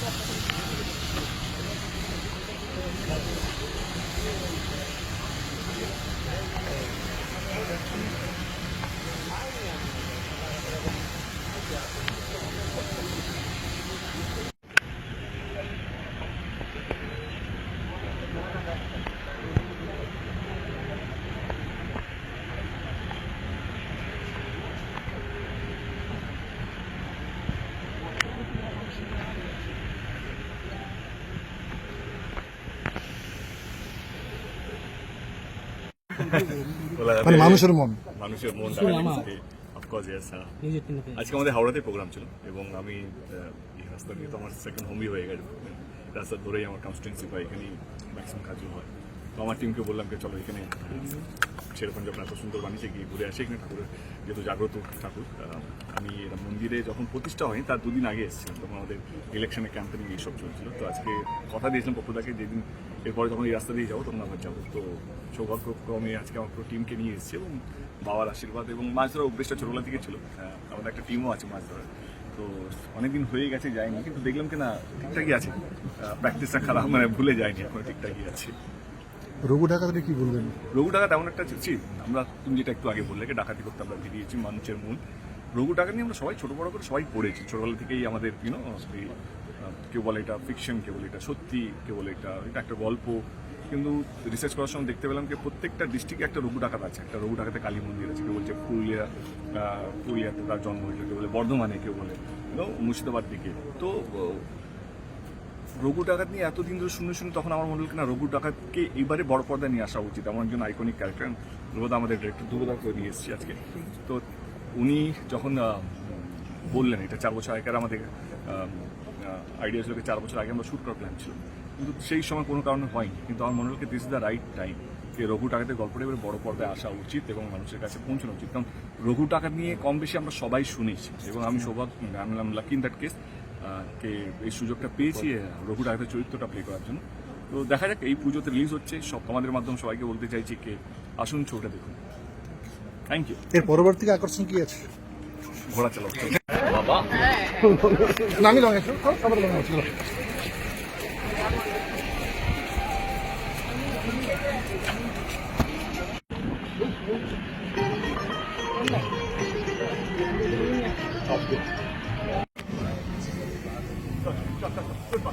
Thank you. মানে মানুষের মন। মানুষের মন অফকোর্স ইয়েস আজকে আমাদের হাওড়াতে প্রোগ্রাম ছিল এবং আমি এই রাস্তা তো আমার সেকেন্ড হোমই হয়ে গেছে। রাস্তা ধরেই আমার কনস্টিটেন্সি হয় এখানেই ম্যাক্সিমাম কাজও হয়। তো আমার টিমকে বললাম যে চলো এখানে, সেরকম যখন এত সুন্দর বানিয়েছে, গিয়ে ঘুরে আসে এখানে ঠাকুরের, যেহেতু জাগ্রত ঠাকুর আমি এরা মন্দিরে যখন প্রতিষ্ঠা হয়নি, তার দুদিন আগে এসেছিলাম, তখন আমাদের ইলেকশনে ক্যাম্পেনিং এইসব চলছিল। তো আজকে কথা দিয়েছিলাম পপুদাকে যেদিন এরপরে যখন এই রাস্তা দিয়ে যাব, তখন আবার যাব। তো সৌভাগ্যক্রমে আজকে আমার পুরো টিমকে নিয়ে এসেছি এবং বাবার আশীর্বাদ এবং মাছ ধরার অভ্যেসটা ছোটবেলা থেকে ছিল। আমাদের একটা টিমও আছে মাছ ধরার। তো অনেকদিন হয়ে গেছে, যায়নি, কিন্তু দেখলাম কি না, ঠিকঠাকই আছে। প্র্যাকটিসটা খারাপ মানে ভুলে যায়নি, এখন ঠিকঠাকই আছে। রঘু ঢাকাতে কি বলবেন? রঘু টাকা তেমন একটা ছি আমরা তুমি যেটা একটু আগে বললে ডাকাতি করতে আমরা বেরিয়েছি মানুষের মূল। রঘু টাকা নিয়ে আমরা সবাই ছোট বড় করে সবাই পড়েছি। ছোটবেলা থেকেই আমাদের ইউনো কেউ বলে এটা ফিকশন কেউ বলে এটা সত্যি, কেউ বলে এটা এটা একটা গল্প। কিন্তু রিসার্চ করার সময় দেখতে পেলাম যে প্রত্যেকটা ডিস্ট্রিক্টে একটা রঘু ডাকাত আছে। একটা রঘু ডাকাতে কালী মন্দির আছে, কেউ বলছে পুরুলিয়া পুরুলিয়াতে তার জন্ম হয়েছিল, কেউ বলে বর্ধমানে, কেউ বলে মুর্শিদাবাদ দিকে। তো রঘু ডাকাত নিয়ে এতদিন ধরে শুনে শুনে তখন আমার মনে হলো না, রঘু ডাকাতকে এবারে বড় পর্দায় নিয়ে আসা উচিত। এমন একজন আইকনিক ক্যারেক্টার ধ্রুবদা আমাদের ডিরেক্টর ধ্রুবদা করে নিয়ে এসেছি আজকে। তো উনি যখন বললেন এটা চার বছর আগেকার আমাদের আইডিয়া ছিল চার বছর আগে আমরা শ্যুট করার প্ল্যান ছিল। কিন্তু সেই সময় কোনো কারণে হয়নি। কিন্তু আমার মনে হলো this is the right time যে রঘু টাকাতের গল্পটা এবারে বড় পর্দায় আসা উচিত এবং মানুষের কাছে পৌঁছানো উচিত। কারণ রঘু টাকা নিয়ে কম বেশি আমরা সবাই শুনেছি এবং আমি সৌভাগ্য, আমি লাকি ইন দ্যাট কেস কে এই সুযোগটা পেয়েছি রঘু ডাকাতের চরিত্রটা প্লে করার জন্য। তো দেখা যাক এই পুজোতে রিলিজ হচ্ছে সব আমাদের মাধ্যমে সবাইকে বলতে চাইছি কে আসুন ছবিটা দেখুন। থ্যাংক ইউ এর পরবর্তী আকর্ষণ কি আছে? ঘোড়া চালাচ্ছে না আমি লঙ্গা আমার লঙ্গা グ ッ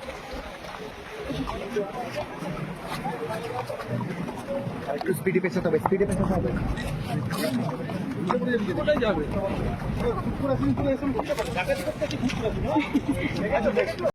একটু স্পিডে পেছাতে হবে স্পিডে পেছাতে হবে। যাবে? আচ্ছা,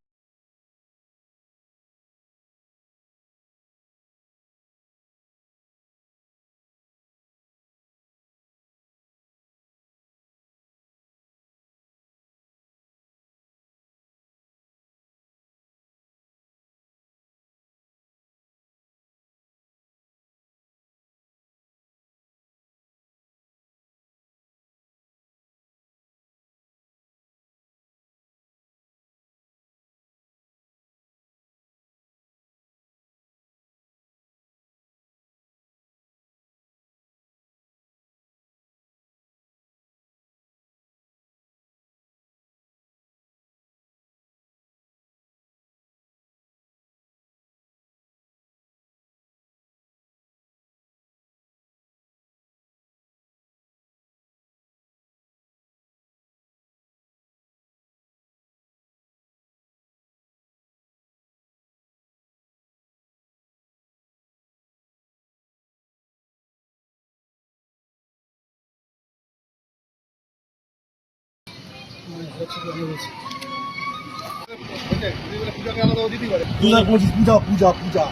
পূজা করছিস পূজা পূজা পূজা।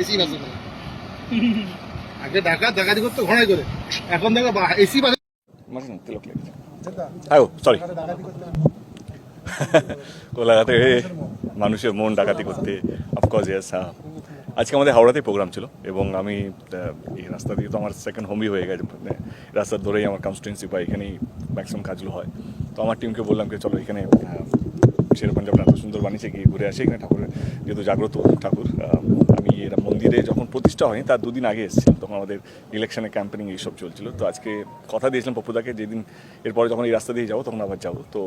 এসি বাসে করে আগে ডাকাতি করতে ঘনাই করে। এখন দেখো এসি বাসে হ্যাঁ। সরি কলকাতাতে মানুষের মন ডাকাতি করতে। অফকোর্স ইয়েস হ্যাঁ আজকে আমাদের হাওড়াতেই প্রোগ্রাম ছিল এবং আমি এই রাস্তা দিয়ে তো আমার সেকেন্ড হোমই হয়ে গেছে। রাস্তার ধরেই আমার কনস্টিটুয়েন্সি বা এখানেই ম্যাক্সিমাম কাজগুলো হয়। তো আমার টিমকে বললাম যে, চলো এখানে পাঞ্জাবটা এত সুন্দর বানিয়েছে গিয়ে ঘুরে আসি এখানে ঠাকুরের, যেহেতু জাগ্রত ঠাকুর। মন্দিরে যখন প্রতিষ্ঠা হয়নি, তার দুদিন আগে এসেছিলাম। তখন আমাদের ইলেকশনে ক্যাম্পেনিং এইসব চলছিল। তো আজকে কথা দিয়েছিলাম পপুদাকে যেদিন এরপরে যখন এই রাস্তা দিয়ে যাব, তখন আবার যাব। তো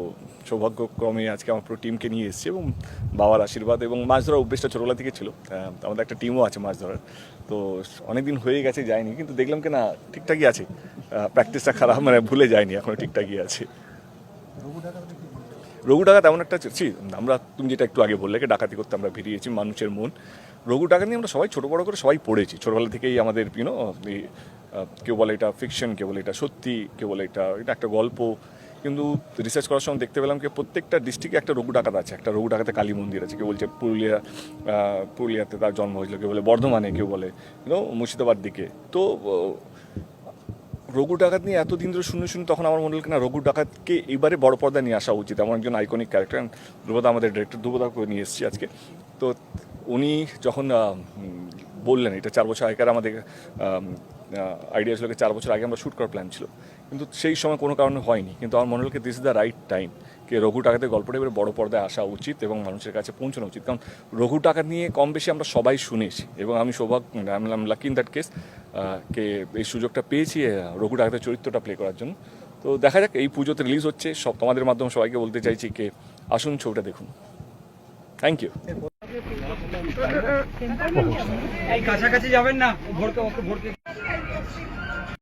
সৌভাগ্যক্রমে আজকে আমার পুরো টিমকে নিয়ে এসেছি এবং বাবার আশীর্বাদ এবং মাছ ধরার অভ্যেসটা ছোটোবেলা থেকে ছিল। আমাদের একটা টিমও আছে মাছ ধরার। তো অনেক দিন হয়ে গেছে, যায়নি। কিন্তু দেখলাম কি না, ঠিকঠাকই আছে। প্র্যাকটিসটা খারাপ মানে ভুলে যায়নি এখনও ঠিকঠাকই আছে। রঘু ডাকাত এমন একটা আমরা তুমি যেটা একটু আগে বললে, ডাকাতি করতে আমরা বেরিয়েছি মানুষের মন। রঘু ডাকাত নিয়ে আমরা সবাই ছোটো বড়ো করে সবাই পড়েছি। ছোটোবেলা থেকেই আমাদের ইউনো কেউ বলে এটা ফিকশন কেউ বলে এটা সত্যি, কেউ বলে এটা এটা একটা গল্প। কিন্তু রিসার্চ করার সময় দেখতে পেলাম কি প্রত্যেকটা ডিস্ট্রিক্টে একটা রঘু ডাকাত আছে, একটা রঘু ডাকাতে কালী মন্দির আছে। কেউ বলছে পুরুলিয়া পুরুলিয়াতে তার জন্ম হয়েছিল, কেউ বলে বর্ধমানে, কেউ বলে ইউনো মুর্শিদাবাদ দিকে। তো, রঘু ডাকাত নিয়ে এতদিন ধরে শুনে শুনে তখন আমার মনে হলো কি না, রঘু ডাকাতকে এবারে বড় পর্দায় নিয়ে আসা উচিত। এমন একজন আইকনিক ক্যারেক্টার ধ্রুবদা আমাদের ডিরেক্টর ধ্রুবদাকে নিয়ে এসেছি আজকে। তো উনি যখন বললেন, এটা চার বছর আগেকার আমাদের আইডিয়া ছিল চার বছর আগে আমরা শ্যুট করার প্ল্যান ছিল। কিন্তু সেই সময় কোনো কারণে হয়নি। কিন্তু আমার মনে হলো this is the right time কে রঘু টাকাতে গল্পটা এবার বড় পর্দায় আসা উচিত এবং মানুষের কাছে পৌঁছানো উচিত। কারণ রঘু টাকা নিয়ে কম বেশি আমরা সবাই শুনেছি এবং আমি সৌভাগ্য I lucky in that case কে এই সুযোগটা পেয়েছি রঘু টাকাতে চরিত্রটা প্লে করার জন্য। তো দেখা যাক, এই পুজোতে রিলিজ হচ্ছে। সব তোমাদের মাধ্যমে সবাইকে বলতে চাইছি কে, আসুন ছবিটা দেখুন। থ্যাংক ইউ এই কাছাকাছি যাবেন না ভোরকে ভোরকে